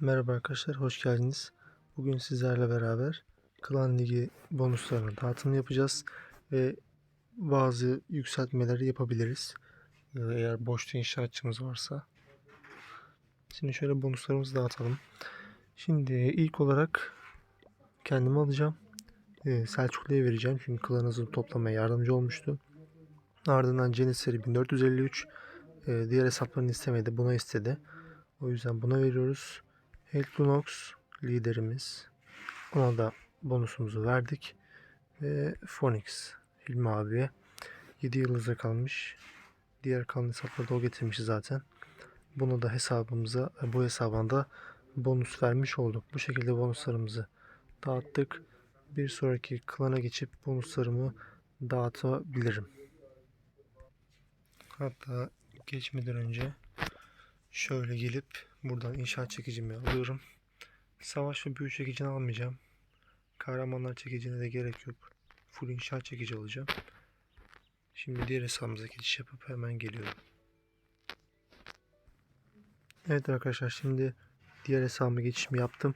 Merhaba arkadaşlar, hoş geldiniz. Bugün sizlerle beraber Klan Ligi bonuslarını dağıtım yapacağız ve bazı yükseltmeleri yapabiliriz. Eğer boşta inşaatçımız varsa. Şimdi şöyle bonuslarımızı dağıtalım. Şimdi ilk olarak kendimi alacağım. Ee, Selçuklu'ya vereceğim çünkü klan toplamaya yardımcı olmuştu. Ardından Janissary 1453. Ee, diğer hesaplarını istemedi, buna istedi. O yüzden buna veriyoruz. Helplunox liderimiz. Ona da bonusumuzu verdik. Ve Phoenix Hilmi abiye 7 yıldıza kalmış. Diğer kalan hesapları da o getirmiş zaten. Bunu da hesabımıza, bu hesabına da bonus vermiş olduk. Bu şekilde bonuslarımızı dağıttık. Bir sonraki klana geçip bonuslarımı dağıtabilirim. Hatta geçmeden önce şöyle gelip buradan inşaat çekicimi alıyorum. Savaş ve büyü çekicini almayacağım. Kahramanlar çekicine de gerek yok. Full inşaat çekici alacağım. Şimdi diğer hesabımıza geçiş yapıp hemen geliyorum. Evet arkadaşlar şimdi diğer hesabıma geçişimi yaptım.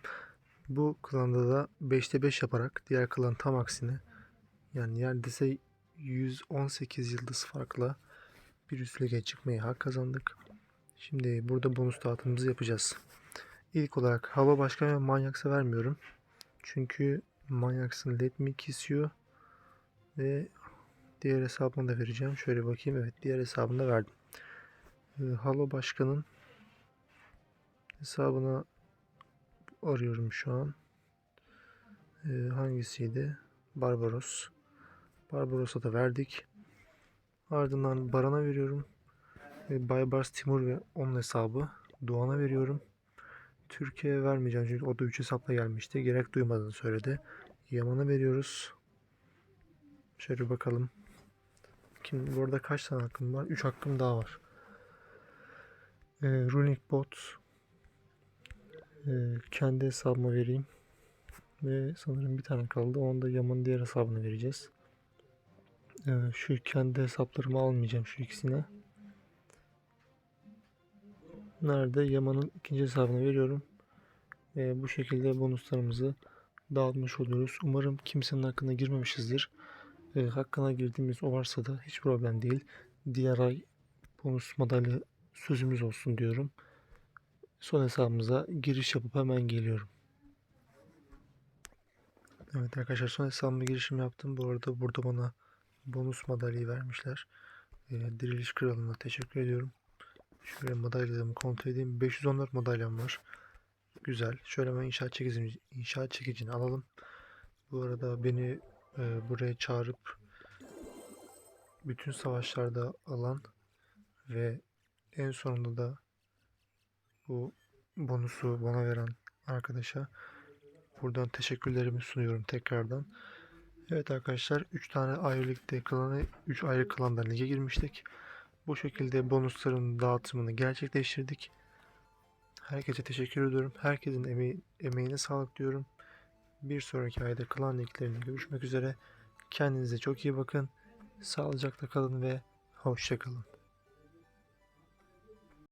Bu klanda da 5'te 5 yaparak diğer klan tam aksine yani neredeyse 118 yıldız farkla bir üst lige çıkmaya hak kazandık. Şimdi burada bonus dağıtımımızı yapacağız. İlk olarak hava başkan ve manyaksa vermiyorum. Çünkü manyaksın let me kesiyor. Ve diğer hesabını da vereceğim. Şöyle bakayım. Evet diğer hesabını da verdim. Ee, halo başkanın hesabına arıyorum şu an. Ee, hangisiydi? Barbaros. Barbaros'a da verdik. Ardından Baran'a veriyorum. Ee, Baybars Timur ve onun hesabı Doğan'a veriyorum. Türkiye'ye vermeyeceğim çünkü o da 3 hesapla gelmişti. Gerek duymadığını söyledi. Yaman'a veriyoruz. Şöyle bakalım. Kim, bu arada kaç tane hakkım var? 3 hakkım daha var. Ee, Runic Bot. Ee, kendi hesabıma vereyim. Ve sanırım bir tane kaldı. Onu da Yaman'ın diğer hesabına vereceğiz. Ee, şu kendi hesaplarımı almayacağım şu ikisine. Nerede? Yaman'ın ikinci hesabına veriyorum. Ve bu şekilde bonuslarımızı dağıtmış oluyoruz. Umarım kimsenin hakkına girmemişizdir. E, hakkına girdiğimiz o varsa da hiç problem değil. Diğer ay bonus madalya sözümüz olsun diyorum. Son hesabımıza giriş yapıp hemen geliyorum. Evet arkadaşlar son hesabıma girişim yaptım. Bu arada burada bana bonus madalyayı vermişler. E, Diriliş Kralı'na teşekkür ediyorum. Şöyle madalyalarımı kontrol edeyim. 514 madalyam var. Güzel. Şöyle ben inşaat çekicini, inşaat çekicini alalım. Bu arada beni e, buraya çağırıp bütün savaşlarda alan ve en sonunda da bu bonusu bana veren arkadaşa buradan teşekkürlerimi sunuyorum tekrardan. Evet arkadaşlar 3 tane ayrı ligde klanı 3 ayrı klandan lige girmiştik. Bu şekilde bonusların dağıtımını gerçekleştirdik. Herkese teşekkür ediyorum. Herkesin emeği, emeğine sağlık diyorum. Bir sonraki ayda klan liglerinde görüşmek üzere. Kendinize çok iyi bakın. Sağlıcakla kalın ve hoşça kalın.